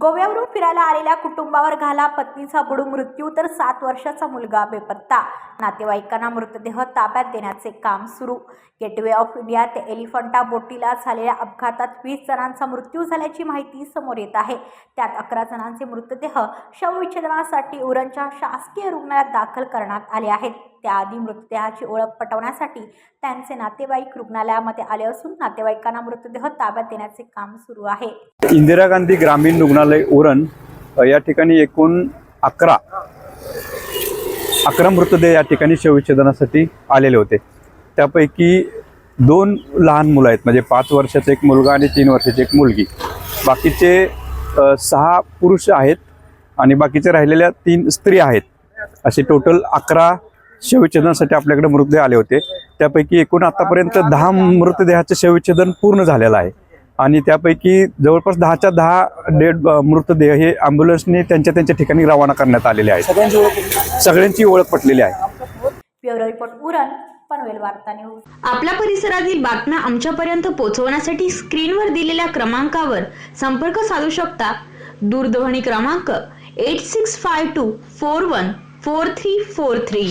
गोव्यावरून फिरायला आलेल्या कुटुंबावर घाला पत्नीचा बुडून मृत्यू तर सात वर्षाचा मुलगा बेपत्ता. नातेवाईकांना मृतदेह ताब्यात देण्याचे काम सुरू. गेटवे ऑफ इंडिया ते एलिफंटा बोटीला झालेल्या अपघातात वीस जणांचा मृत्यू झाल्याची माहिती समोर येत आहे. त्यात अकरा जणांचे मृतदेह शवविच्छेदनासाठी उरणच्या शासकीय रुग्णालयात दाखल करण्यात आले आहेत. त्याआधी मृतदेहाची ओळख पटवण्यासाठी त्यांचे नातेवाईक रुग्णालयामध्ये आले असून नातेवाईकांना मृतदेह ताब्यात देण्याचे काम सुरू आहे. इंदिरा गांधी ग्रामीण रुग्णालय उरण या ठिकाणी एकूण अकरा अकरा मृतदेह या ठिकाणी शवविच्छेदनासाठी आलेले होते. त्यापैकी दोन लहान मुलं आहेत म्हणजे पाच वर्षाचा एक मुलगा आणि तीन वर्षाची एक मुलगी. बाकीचे सहा पुरुष आहेत आणि बाकीचे राहिलेल्या तीन स्त्री आहेत. असे टोटल अकरा शवविच्छेदनासाठी आपल्याकडे मृतदेह आले होते. त्यापैकी एकूण आतापर्यंत दहा मृतदेहाचं शवविच्छेदन पूर्ण झालेलं आहे. आणि त्यापैकी जवळपास दहाच्या दहा डेड मृतदेह हे ॲम्ब्युलन्सने त्यांच्या त्यांच्या ठिकाणी रवाना करण्यात आलेले आहेत. सगळ्यांची ओळख पटलेली आहे. आपल्या परिसरातील बातम्या आमच्यापर्यंत पोहोचवण्यासाठी स्क्रीनवर दिलेल्या क्रमांकावर संपर्क साधू शकता. दूरध्वनी क्रमांक eight six five two four one four three four three